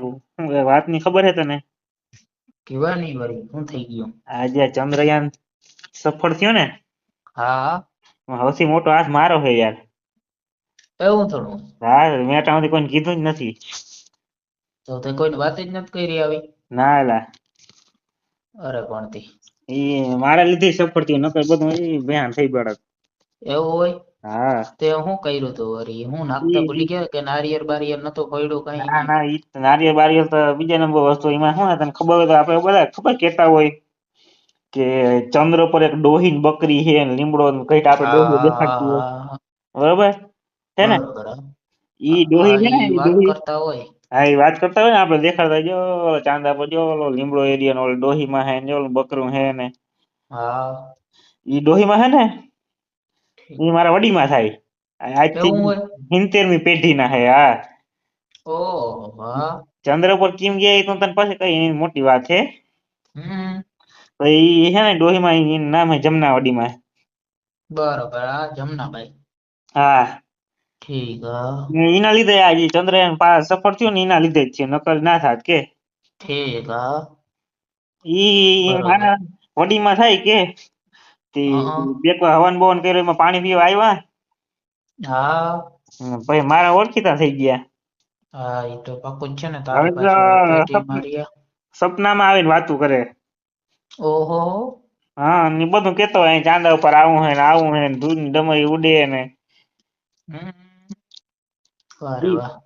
શું એ વાતની ખબર હે તને? કેવાની વળી શું થઈ ગયું. આજે ચંદ્રયાન સફળ થયો ને? હા. એમાં મોટો હાથ મારો છે યાર. એવું થોડું? હા મેં સુધી કોઈને કીધું જ નથી. તો તે કોઈને વાત જ નથી કરી આવી? ના એલા. અરે પણ એ મારા લીધે સફળ થયું નકર બધું ભેણ થઈ પડત એવું હોય? હા. તે હું કર્યું તો વળી હું નાખતા ભૂલી ગયા કે નારિયેળ બારિયેળ નતો પડ્યું કઈ ના ના ઈ નારિયેળ બારિયેળ તો બીજા નંબર વસ્તુ એમાં શું તને ખબર હોય તો આપણે બધા ખબર કેતા હોય કે ચંદ્ર પર એક ડોહીન બકરી છે ને લીમડો કંઈક આપણે ડોહી દેખાડતું હોય. બરોબર? છે ને? ઈ ડોહી છે ને ડોહી કરતા હોય. હા એ વાત કરતા હોય ને આપણે દેખાડતા જો ચાંદા પર જો ઓલો લીમડો એરિયા નો ડોહીમાં હે ને જો બકરું હે ને. હા. ઈ ડોહીમાં હે ને? ઈ મારા વડીમાં થાય. આજથી સિત્તેરમી પેઢીના હે. હા ચંદ્ર પર કેમ ગયા એ તો તને પાસે કઈ મોટી વાત છે. તો એ છે ને ડોહીમાં એનું નામ હે જમનાવડીમાં. બરોબર હા જમનાભાઈ હા. ઠીક હા. એના લીધે આજે ચંદ્રયાન પાંચ સફળ થયું ને એના લીધે જ છે નકર ના થાત કે. ઠીક હા. ઈ વડીમાં થાય કે? તે હં. વાર હવન બવન કર્યું એમાં પાણી પીવા આવ્યા? હા. પછી મારા ઓળખીતા થઈ ગયા. હા એ તો પાકું છે ને સપનામાં આવીને વાતું કરે. ઓહો. હા બધું કેતો હોય અહીં ચાંદા ઉપર આવું હે ને આવું હે ને ડમરી ઉડે ને.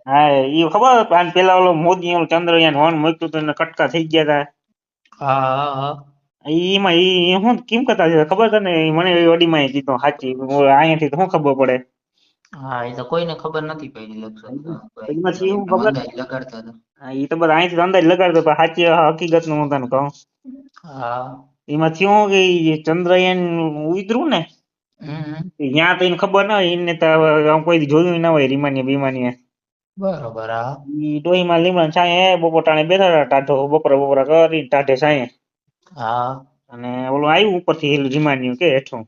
હા એ ખબર પેલા ઓલો મોદી ઓલું ચંદ્રયાન વન મૂક્યું હતું કટકા થઈ ગયા હતા હા હા. હા એ હું કેમ કરતા છે ખબર છે ને? મને એ ઓડીમાં ય કીધું સાચી અહીંયાથી તો શું ખબર પડે? હા એ તો કોઈને ખબર નથી પડી લગભગ. ભાઈ તો ખબર લગાડતા હતા. હા, તો બધા અહીંથી અંદાજ લગાડતો પણ સાચી હકીકતનું હું તને કહું. હા. એમાં થયું કે ચંદ્રયાન ઉતર્યું ને ત્યાં તો એને ખબર ના હોય એને તો કોઈ જોયું ના હોય રીમાની બીમાની બરોબર હા. ઈ ડોહીમાં લીમડા છાંયે બપોર ટાણે બેઠા હતા ટાઢો બપોરા બપોરા કરી ટાઢે છાંયે. હા અને ઓલું આવ્યું ઉપરથી હિલ રીમાન્યું કે હેઠું.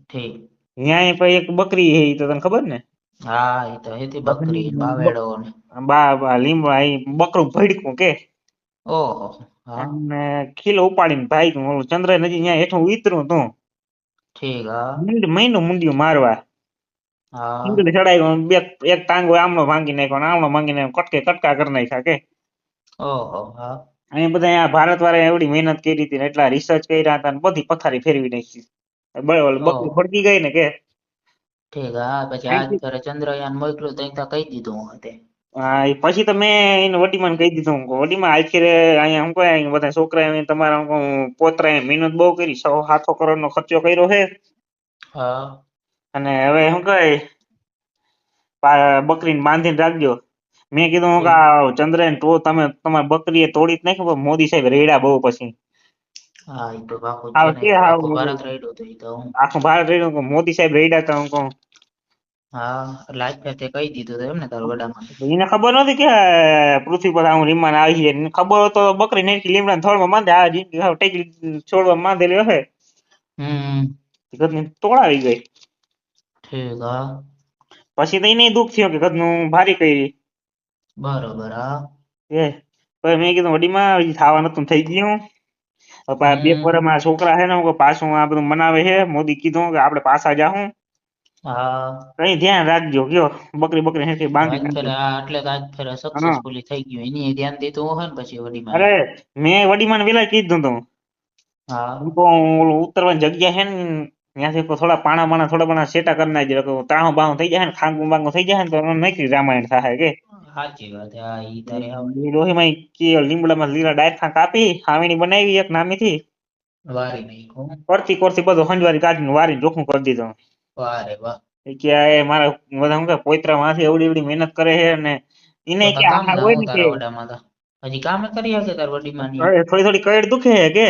ઠીક. ન્યાય પછી એક બકરી હે ઈ તો તને ખબર ને? હા એ તો હતી બકરી બાવેડો ને બા બા લીમડા ઈ બકરું ભડકું કે. ઓહો અને ખીલો ઉપાડીને ભાગ્યું ઓલું ચંદ્ર નદી ત્યાં હેઠું ઉતરું તું. ઠીક હા. મહિનો મુંડિયું મારવા. હા. ઈંગલી બે એક ટાંગો આમનો ભાંગી નાખ્યો ને આમનો ભાંગી નાખ્યો કટકે કટકા કરી નાખ્યા કે. ઓહો હા. અહીંયા બધા ભારત વાળા એવડી મહેનત કરી હતી એટલા રિસર્ચ કર્યા હતા બધી પથારી ફેરવી નાખી. બકરી ઓહો ગઈ ને કે? ઠીક હા પછી આજ ચંદ્રયાન તો ત્યાં કહી દીધું હતે હા ઈ પછી તો મેં એને વડીમાને કહી દીધું હું. વડીમા આખીરે અહીંયા હું કહે બધા છોકરા તમારા હું પોતરા મહેનત બહુ કરી સો સાતસો કરોડ નો ખર્ચો કર્યો છે. હા. અને હવે શું કહે પા- બકરીને બાંધીને રાખજો. મેં કીધું હું કે. આ ચંદ્રયાન તો તમે તમારી બકરીએ તોડી જ નાખી પણ મોદી સાહેબ રેડા બહુ પછી. હા આખું ભારત રેડ્યું હું. મોદી સાહેબ રેડા હતા હું કહું. હા એને ખબર નથી કે પૃથ્વી પર આવું રીમાન આવી છે. ખબર તો બકરી નાખી લીમડા થોડમાં માંડે આ જિંદગી હાવ છોડવા માંડેલી હશે. હમ. ગદની તોડાવી ગઈ. હા. પછી તો એને દુઃખ થયું કે ગદનું ભારી કરી બરોબર હા. એ પછી મેં કીધું વડીમાં હજી થાવા નતું થઈ ગયું બે પર મારા છોકરા છે ને હું પાછું આ બધું મનાવે છે. મોદી કીધું કે આપણે પાછા જાહું. હા. કઈ ધ્યાન રાખજો કયો બકરી બકરી હેઠી તો બાંધી એટલે તો આજ ફેરે સક્સેસફુલી થઈ ગયું. એની ધ્યાન દેતો હોય ને પછી વડીમાં. અરે મેં વડીમાં વેલા કીધું તું. હા. હું ઉતરવાની જગ્યા છે ને ત્યાંથી થોડા પાણા માણા થોડા ઘણા સેટા કરી નાખી દે તાહું બાહું થઈ જાય ને ખાંગું બાંગું થઈ જાય ને તો નક્કી રામાયણ થાય કે? સાચી વાત હા ઈ તારે ડોહીમાં કે લીમડામાં લીલા ડાયફા કાપી ખાવણી બનાવી એક નામીથી. વારી નાખ્યું કરતી કરતી બધું હંજવારી કાઢીને વારી જોખમ કરી દીધું. વારે વાહ. એ કે એ મારા બધા હું કે પોઈત્રા માંથી એવડી એવડી મહેનત કરે છે ને એને કે આ હોય ને કે. હજી કામ કરી હશે તાર વડીમાં થોડી થોડી કઈડ દુખે છે કે?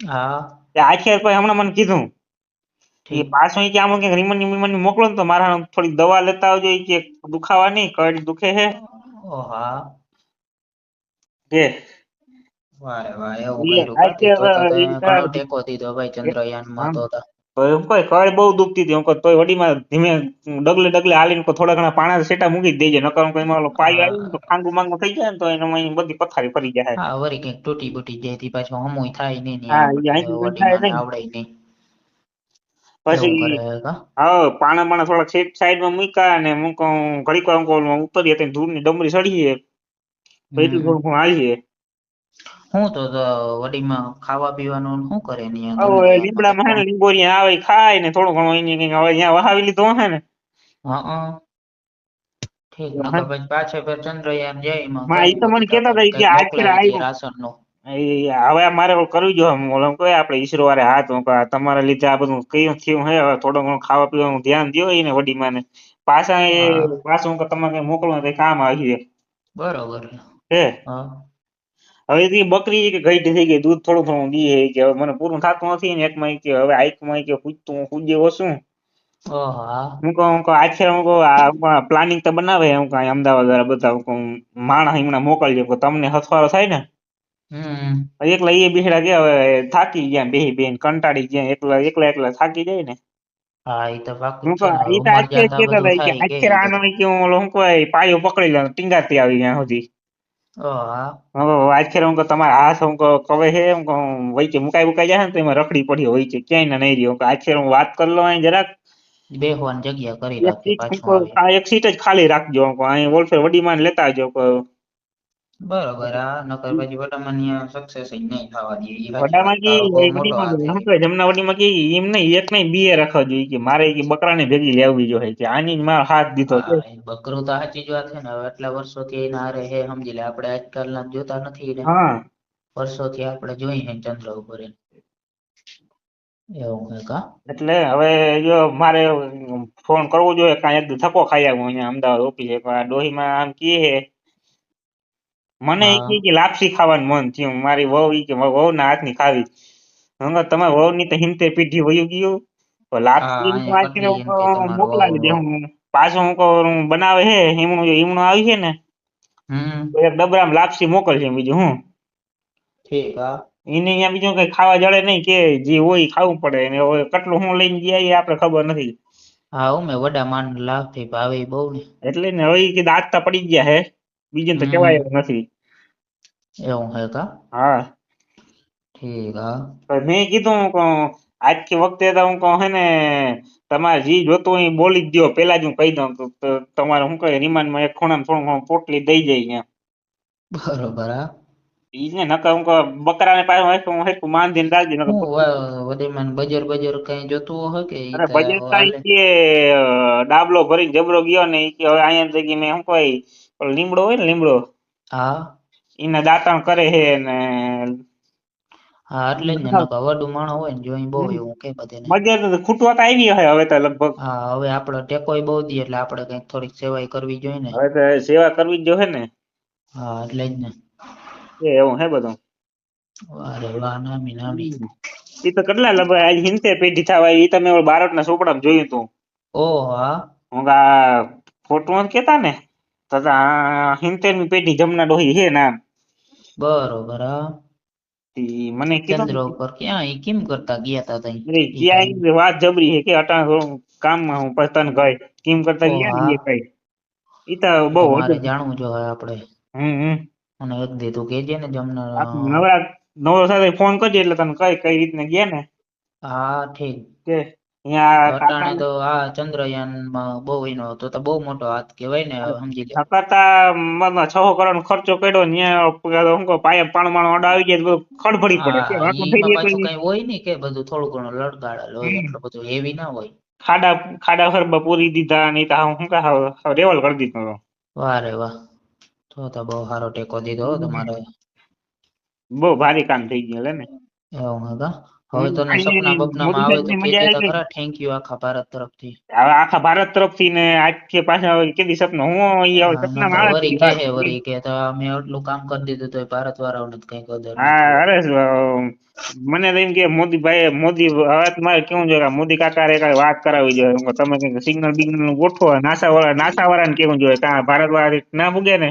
હા. કે આખી હમણાં મને કીધું. એ પાછો કે આમ કે રીમની બીમની મોકલો ને તો મારા થોડી દવા લેતા આવજો એ કે દુખાવા નહીં કડ દુખે છે ઓ હા. કે વારે એવું કર્યું. ટેકો દીધો ભાઈ ચંદ્રયાનમાં તો તો. એમ કોઈ કળ બહુ દુખતી હતી એમ કહું તોય વડીમાં ધીમે ડગલે ડગલે હાલીને થોડા ઘણા પાણા સેટા મૂકી દેજે નકર કોઈ ઓલો પાયો આવી તો ખાંગુ માંગુ થઈ જાય ને તો એનામાં બધી પથારી ફરી જાય. હા કંઈક તૂટી બૂટી જાય પાછું હમુય થાય નહીં હા. આવડે નહીં. પછી હા પાણા પાણા થોડાક સેટ સાઈડમાં મૂક્યા અને મૂકો ઘડીક વાર મૂકો ઉતરીએ તો ધૂળની ડમરી સડીએ પછી થોડું ઘણું હાલીએ. હું તો વડીમાં ખાવા પીવાનું શું કરે ને હવે લીમડામાં હે ને લીંબોરિયા આવે ખાય ને થોડું ઘણું એની કંઈક હવે અહીંયા વહાવી લીધો હે ને. હા ઠીક હા. નકર પછી ચંદ્રયાન જાય એમાં હા, તો મને કહેતા હતા કે આજ ફેર આવ્યો. હવે મારે કરવી જોઈએ કહે આપણે ઈસરો વારે હાથ હું તમારા લીધે આ બધું કયું થયું હે? હવે થોડું ઘણું ખાવા પીવાનું ધ્યાન દો એને વડી ને પાછા એ પાછું હું તમારે કઈ મોકલવાનું કઈ કામ આવી જાય. બરોબર. હે? હવે એ બકરી કે ઘઈ થઈ ગઈ દૂધ થોડું થોડું દીએ કે હવે મને પૂરું થતું નથી ને એકમાં ઈ કે હવે આઈકમાં ઈ કે પૂછતું પૂજે ઓછું ઓહો. હું કહું હું કહું આખરે હું કહું પ્લાનિંગ તો બનાવે હું કહું અમદાવાદ વાળા બધા હું માણસ હમણાં મોકલજો તમને હથવારો થાય ને એકલા એ બિહડા કે હવે થાકી ગયા બેહી બેન કંટાળી ગયા એકલા એકલા એકલા થાકી જાય ને. હા તો જ તો હતા કે થાય આનો કે હું ઓલો હું કહું પાયો પકડી લઉં ટીંગાતી આવી સુધી. ઓહ હું. તમારા હાથ હું કવે હે હું મુકાઈ મુકાઈ જાય ને તો એમાં રખડી પડી હોય છે ક્યાંય ના નહીં રહ્યો. હું આખરે હું વાત કરી લઉં અહીં જરાક. બે જગ્યા કરી એક રાખી સીટ એક જ ખાલી રાખજો અહીં માન વડીમાં લેતા આવજો કહું. બરોબર આ નકર પછી વડામાં સક્સેસ જ નહીં થવા દે વડામાં કી જમના વડીમાં કી એમ નહીં એક નહીં બે રાખવા જોઈએ કે મારે કે બકરાને ભેગી લેવી જોઈએ કે આની મારો હાથ દીધો છે. બકરો તો સાચી જ વાત છે ને હવે આટલા વર્ષોથી એના હારે હે સમજી લે આપણે આજકાલના જોતા નથી ને હા. વર્ષોથી આપણે જોઈ હે ચંદ્ર ઉપર એવું કા એટલે હવે જો મારે ફોન કરવો જોઈએ કાંઈ એક થકો ખાઈ આવું અહીંયા અમદાવાદ ઓફિસે પણ ડોહીમાં આમ કહે હે મને ઈ. કે લાપસી ખાવાનું મન થયું. મારી વહુ ઈ કે વહુ ના હાથની ખાવી. હું તમે વહુ ની તો હિંતે પીઢી વયું ગયું. તો લાપસી તમારું મોકલાવી દે. હું પાછો હું કહું બનાવે હે હિમણું હિમણું આવી છે ને. એક ડબરામ લાપસી મોકલશે બીજું હું. ઠીક હા. એને અહીંયા બીજું કઈ ખાવા જડે નહીં કે જે હોય ખાવું પડે. ને હવે કેટલું હું લઈને ગયા એ આપણે ખબર નથી. હા મેં વડા માન લાભથી ભાવે બહુ ને એટલે ને હવે કીધું આજ પડી ગયા હે. બીજું તો. કહેવાય એવું નથી. એવું હે કા હા. ઠીક હા. મેં કીધું હું આજકી વખતે તો હું કહું હે ને તમારે જી જોતું હોય બોલી જ દો પેલા જ હું કહી દઉં. તમારે શું કહે રિમાન્ડમાં એક ખૂણામાં થોડું ઘણું પોટલી દઈ જાય અહીંયા. બરોબર હા. ઈ ને નકર હું બકરાને પાછું હરખું હું હરખું બાંધીને રાખજે નકર વડી વડીમાન બજર બજર કઈ જોતું હોય કે અરે બજર બજેટ તો હાલે. ઈ કે ડાબલો ભરીને જબરો ગયો ને ઈ કે હવે અહીંયા જગી મેં શું કહે ઓલો લીમડો હોય ને લીમડો હા. એના દાંતણ કરે છે ને હા એટલે જ ને વડું માણસ હોય ને જોઈ બહુ એવું કે બધે મજા તો ખૂટવા તો આવી હે હવે તો લગભગ. હા હવે આપણે ટેકોય બહુ દી એટલે આપણે કંઈક થોડીક સેવાય કરવી જોઈએ ને. હવે તો સેવા કરવી જ જોઈએ ને. હા એટલે જ ને. એ એવું હે બધું. અરે વાહ નામી નામી. એ તો કેટલા લગભગ આજ હિંતે પેઢી થવા એ તમે ઓલા બારોટના સોપડામાં જોયું તું. ઓહ હા. હું ખોટું કેતા ને? તો તો આ હિંતેરની પેઢી જમના ડોહી હે નામ બરોબર મને ચંદ્ર ઉપર ક્યાં? એ કેમ કરતા ગયા તા તઈ? ક્યાં વાત જબરી હે કે અટાણે થોડું કામમાં હું પતન તને કહી કેમ કરતા ગયા એ કઈ? ઈ તો બહુ મારે. જાણવું જોઈએ આપણે હમ હમ. અને એક દે તું કેજે ને જમના નવરા નવરો સાથે ફોન કરજે એટલે તને કઈ કઈ રીતને ગયા ને? હા ઠીક. કે અટાણે તો આ ચંદ્રયાનમાં બહુ એનો તો તો બહુ મોટો હાથ કહેવાય ને સમજી લે. છ કરોડ ખર્ચો કર્યો ને શું કહો પાયા પાણ માણ અડા આવી જાય બધું ખડભડી પડે હા કઈ હોય નહીં કે બધું થોડું ઘણું લડગાડેલ હોય એટલું બધું હેવી ના હોય. ખાડા ખાડા ફરબા પૂરી દીધા નહીં તો હાવ રેવલ કરી દીધો. વાહ રે વાહ. તો તો બહુ સારો ટેકો દીધો હો તમારે. બહુ ભારી કામ થઈ ગયું લે ને. એવું હે કા? હવે તો સપના ને બપનામાં આવે તો સાહેબની કહેજે મજા તો આવી ખરા થેન્ક યુ આખા ભારત તરફથી. હવે આખા ભારત તરફથી ને આજ કે પાછા હવે કેદી સપનું હું ઈ હવે સપનામાં આવે વરી કહે વરી કે તો અમે આટલું કામ કરી દીધું તો ભારત વાળાઓને કઈ કદર હા અરે મને એમ કે મોદી ભાઈ મોદી વાત મારે કેવું જોઈએ મોદી કાકા કાંઈ વાત કરાવી જોઈએ. તમે કઈ સિગ્નલ બિગ્નલનું ગોઠવો નાસા વાળા નાસા વાળાને કેવું જોઈએ કા ભારત વાળા ના ભૂગે ને?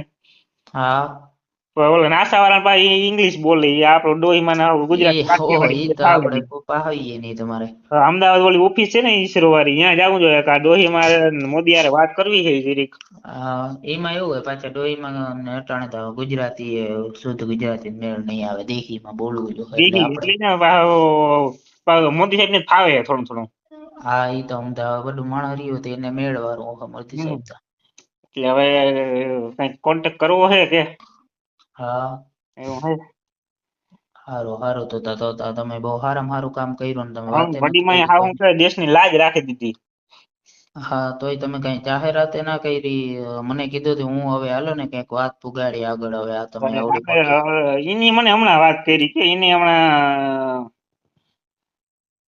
હા. પણ નાસા વાળા પાસે ઇંગ્લિશ બોલે આપણો ડોહીમાં ને ગુજરાતી કાઠિયાવાડી. પાહીએ નહીં તમારે. અમદાવાદ ઓલી ઓફિસ છે ને ઈસરો વાળી ત્યાં જવું જોઈએ કે આ ડોહી મારે મોદી હારે વાત કરવી છે જીરીક. એમાં એવું હોય પાછા ડોહીમાં અટાણે તો ગુજરાતી શુદ્ધ ગુજરાતી મેળ નહીં આવે દેખીમાં બોલવું જોઈએ એટલે મોદી સાહેબ ને ફાવે થોડું થોડું. હા એ તો અમદાવાદ બધું માણસ રહ્યું તો એને મેળવાનું મોદી સાહેબ એટલે હવે કંઈક કોન્ટેક્ટ કરવો છે કે? હા. એવું છે હારું હારું. તો તો તો તમે બહુ હારામાં હારું કામ કર્યું ને તમે વડીમાં હા હું દેશની લાજ રાખી દીધી. હા તોય તમે કઈ જાહેરાત ના કરી મને કીધું હતું હું હવે હાલો ને કંઈક વાત પુગાડી આગળ હવે આ તમે આવડી એની મને હમણાં વાત કરી કે એને હમણાં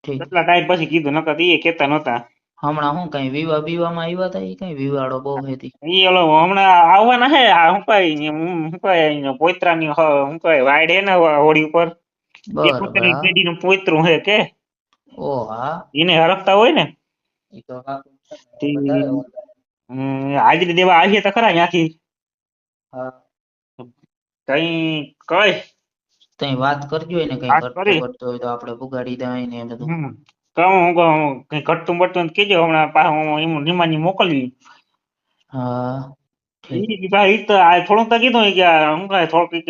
કેટલા ટાઈમ પછી કીધું નકર એ કેતા નતા હમણાં હું કઈ વિવાહ વિવાહમાં આવ્યા હતા કઈ વિવાડો બહુ હતી. ઈ ઓલો હમણાં આવવાના હે હું કઈ હું કઈ પોતરાની હ- કઈ વાડ હે ને હોળી ઉપર? બરોબર. હા પોતરું હે કે? ઓ હા. એને હરખતા હોય ને? ઈ તો હાજરી દેવા આવીએ તો ખરા ત્યાંથી કઈ કઈ? તઈ વાત કરજો એને કઈ કરતો હોય તો આપણે પુગાડી દેવાય ને બધું. કહું હું કઈ ઘટતું બટતું કેજો હમણાં પાછું હું એમ નિમાની આ થોડુંક તો કીધું કે થોડુંક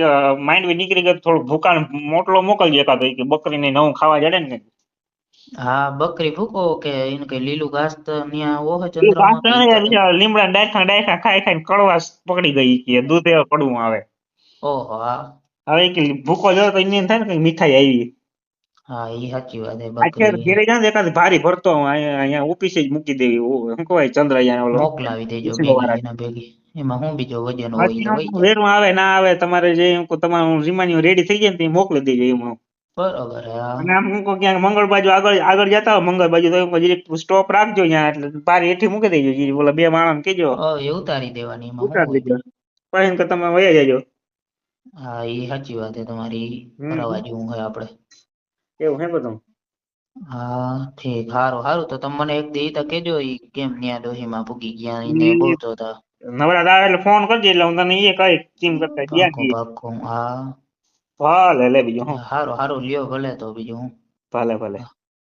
માઇન્ડ બી નીકળી ગયું થોડુંક ભૂકાણ મોટલો મોકલજે એકાદો. કે બકરીને નવું ખાવા જડે ને હા બકરી ભૂકો કે એને કઈ લીલું ઘાસ તો ન્યા ઓહે એ ચંદ્રમાં પાછળ કે ઈ તો કઈ- બીજા લીમડા ડાયખા ડાયખા ખાઈ ખાઈને કડવાશ પકડી ગઈ કે દૂધ એવા કડવું આવે. ઓહો હવે કે ભૂકો જો તો એને થાય ને કઈ મીઠાઈ આવી. હા ઈ સાચી વાત છે અત્યારે ઘેરે જાય ને એકાદ ભારી ભરતો અહીંયા અહીંયા ઓફિસે જ મૂકી દેવી શું કહેવાય ચંદ્ર ઓલો. મોકલાવી દેજો ઈસરો ભેગી વાળા. એના ભેગી. એમાં હું બીજો વજન હોય બાકી તો આમ વહી શું જાય વેરું આવે ના આવે તમારે જે તમારું રીમાની રેડી થઈ જાય ને તે મોકલી દેજો એમનું બરોબર અને આમ હું ક્યાંક મંગળ બાજુ આગળ આગળ જતા હોય મંગળ બાજુ તો જરીક સ્ટોપ રાખજો અહીંયા એટલે બારી હેઠી મૂકી દેજો જી ઓલા બે માણસ કેજો એ ઉતારી દેવાની એમાં ઉતાર દેજો. પછી તમે વયા જજો. હા એ સાચી વાત છે તમારી આપડે જેવું હોય આપણે. એવું હે બધું? હા ઠીક હારું હારું. તો તમે મને એક દી તો કેજો ઈ કેમ ન્યા ડોહીમાં ભૂગી ગયા એને બોલતો હતા નવરા આવે એટલે ફોન કરજે એટલે હું તને એ કઈ કેમ કરતા ગયા પાકું પાકું હા. ભલે લે બીજું હું. હારું હારું લ્યો ભલે તો બીજું હું. ભલે ભલે.